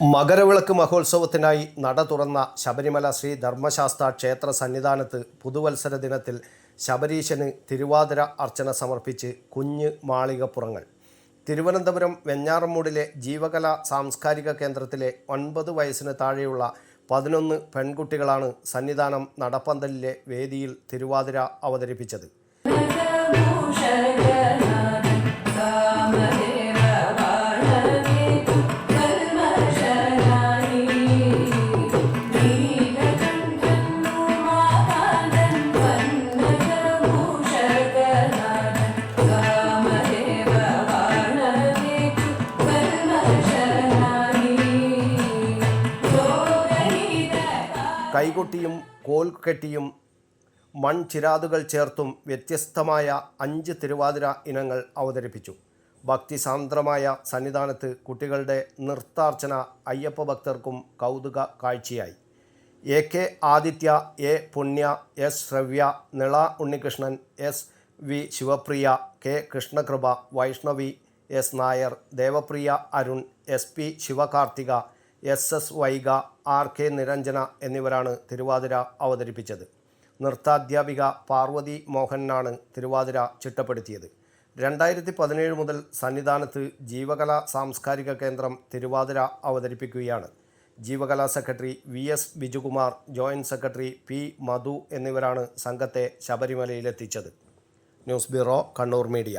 മകരവിളക്ക് മഹോത്സവത്തിനായി നട തുറന്ന ശബരിമല ശ്രീ ധർമ്മശാസ്ത്ര ക്ഷേത്ര സന്നിധാനത്ത് പുതുവത്സര ദിനത്തിൽ ശബരീശന് തിരുവാതിര അർച്ചന സമർപ്പിച്ച് കുഞ്ഞ് മാളികപ്പുറങ്ങൾ. തിരുവനന്തപുരം വെഞ്ഞാറമൂടിലെ ജീവകല സാംസ്കാരിക കേന്ദ്രത്തിലെ ഒൻപത് വയസ്സിന് താഴെയുള്ള പതിനൊന്ന് പെൺകുട്ടികളാണ് സന്നിധാനം നടപ്പന്തലിലെ വേദിയിൽ തിരുവാതിര അവതരിപ്പിച്ചത്. കൈകൊട്ടിയും കോൽ കെട്ടിയും മൺചിരാതുകൾ ചേർത്തും വ്യത്യസ്തമായ അഞ്ച് തിരുവാതിര ഇനങ്ങൾ അവതരിപ്പിച്ചു. ഭക്തിസാന്ദ്രമായ സന്നിധാനത്ത് കുട്ടികളുടെ നൃത്താർച്ചന അയ്യപ്പ ഭക്തർക്കും കൗതുക കാഴ്ചയായി. A K Adithya A Punya S Shravya Nila Unnikrishnan S V Shivapriya K Krishnakripa Vaishnavi S Nair Devapriya Arun S P Shivakarthika S S Vaiga R K Niranjana എന്നിവരാണ് തിരുവാതിര അവതരിപ്പിച്ചത്. നൃത്താധ്യാപിക പാർവതി മോഹനാണ് തിരുവാതിര ചിട്ടപ്പെടുത്തിയത്. രണ്ടായിരത്തി പതിനേഴ് മുതൽ സന്നിധാനത്ത് ജീവകലാ സാംസ്കാരിക കേന്ദ്രം തിരുവാതിര അവതരിപ്പിക്കുകയാണ്. Jeevakala secretary V S Bijukumar joint secretary P Madhu എന്നിവരാണ് സംഘത്തെ ശബരിമലയിലെത്തിച്ചത്. News bureau Kannur media.